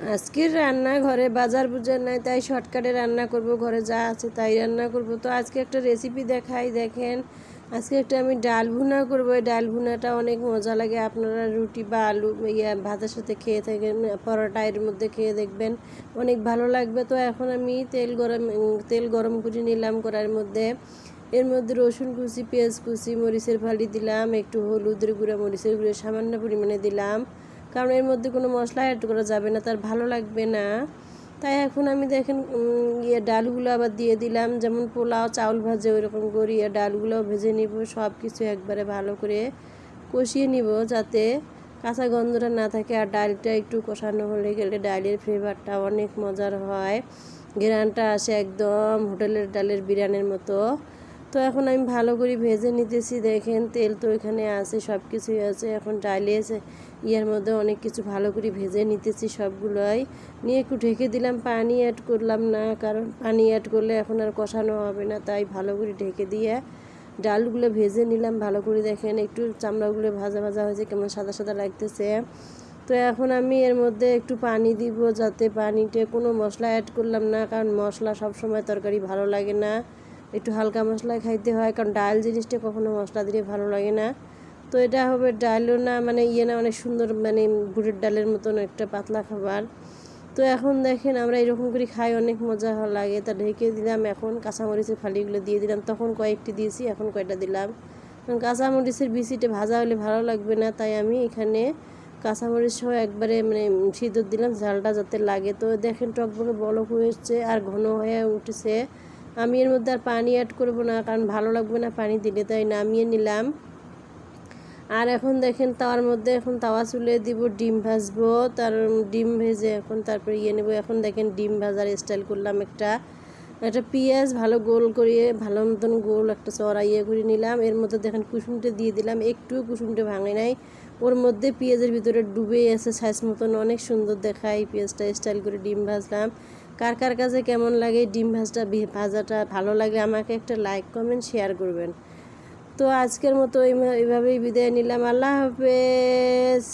আজকের রান্না ঘরে বাজার বুজার নাই, তাই শর্টকাটে রান্না করব, ঘরে যা আছে তাই রান্না করব। তো আজকে একটা রেসিপি দেখাই, দেখেন। আজকে একটা আমি ডাল ভুনা করব, এই ডাল ভুনাটা অনেক মজা লাগে, আপনারা রুটি বা আলু, ইয়া, ভাতের সাথে খেয়ে থাকেন, পরোটা এর মধ্যে খেয়ে দেখবেন, অনেক ভালো লাগবে। তো এখন আমি তেল গরম তেল গরম করে নিলাম করার মধ্যে। এর মধ্যে রসুন কুচি, পেঁয়াজ কুচি, মরিচের ফালি দিলাম, একটু হলুদের গুঁড়া, মরিচের গুঁড়ো সামান্য পরিমাণে দিলাম। কারণ এর মধ্যে কোনো মশলা অ্যাড করা যাবে না, তার ভালো লাগবে না। তাই এখন আমি দেখেন ইয়ে ডালগুলো আবার দিয়ে দিলাম। যেমন পোলাও, চাউল ভাজে ওই রকম করি আর ডালগুলোও ভেজে নিব সব কিছু একবারে ভালো করে কষিয়ে নিব যাতে কাঁচা গন্ধটা না থাকে আর ডালটা একটু কষানো হলে গেলে ডালের ফ্লেভারটা অনেক মজার হয়। ঘেরানটা আসে একদম হোটেলের ডালের বিরিয়ানির মতো। তো এখন আমি ভালো করে ভেজে নিতেছি। দেখেন তেল তো এখানে আছে সব কিছুই আছে। এখন ডালে ইয়ার মধ্যে অনেক কিছু ভালো করে ভেজে নিতেছি সবগুলোই। নিয়ে একটু ঢেকে দিলাম, পানি অ্যাড করলাম না, কারণ পানি অ্যাড করলে এখন আর কষানো হবে না, তাই ভালো করে ঢেকে দিয়ে ডালগুলো ভেজে নিলাম ভালো করে। দেখেন একটু চামড়াগুলো ভাজা ভাজা হয়েছে, কেমন সাদা সাদা লাগতেছে। তো এখন আমি এর মধ্যে একটু পানি দিব, যাতে পানিতে কোনো মশলা অ্যাড করলাম না, কারণ মশলা সব সময় তরকারি ভালো লাগে না। একটু হালকা মশলা খাইতে হয়, কারণ ডাল জিনিসটা কখনো মশলা দিলে ভালো লাগে না। তো এটা হবে ডালও না মানে ইয়ে না অনেক সুন্দর মানে বুটের ডালের মতন একটা পাতলা খাবার। তো এখন দেখেন আমরা এরকম করে খাই, অনেক মজা লাগে। তা ঢেকে দিলাম, এখন কাঁচামরিচের ফালিগুলো দিয়ে দিলাম। তখন কয়েকটি দিয়েছি, এখন কয়টা দিলাম? কাঁচামরিচের বিচিটা ভাজা হলে ভালো লাগবে না, তাই আমি এখানে কাঁচামরিচ সহ একবারে মানে সিদ্ধ দিলাম, ঝালটা যাতে লাগে। তো দেখেন টকবকে বলক হয়েছে আর ঘন হয়ে উঠেছে। আমি এর মধ্যে আর পানি অ্যাড করব না, কারণ ভালো লাগবে না পানি দিলে, তাই নামিয়ে নিলাম। আর এখন দেখেন তাওয়ার মধ্যে এখন তাওয়া চুলে দিব, ডিম ভাজবো, তার ডিম ভেজে এখন তারপরে ইয়ে নেব। এখন দেখেন ডিম ভাজার স্টাইল করলাম একটা। একটা পেঁয়াজ ভালো গোল করিয়ে, ভালো মতন গোল একটা চড়া ইয়ে করে নিলাম। এর মধ্যে দেখেন কুসুমটা দিয়ে দিলাম। একটু কুসুমটা ভাঙে নাই। ওর মধ্যে পেঁয়াজের ভিতরে ডুবে আছে সাইজ মতন। অনেক সুন্দর দেখায় পেঁয়াজটা স্টাইল করে ডিম ভাজলাম। কার কার কাছে কেমন লাগে ডিম ভাজটা ভাজাটা ভালো লাগে আমাকে একটা লাইক কমেন্ট শেয়ার করবেন। তো আজকের মতো এইভাবেই বিদায় নিলাম। আল্লাহ হাফেজ।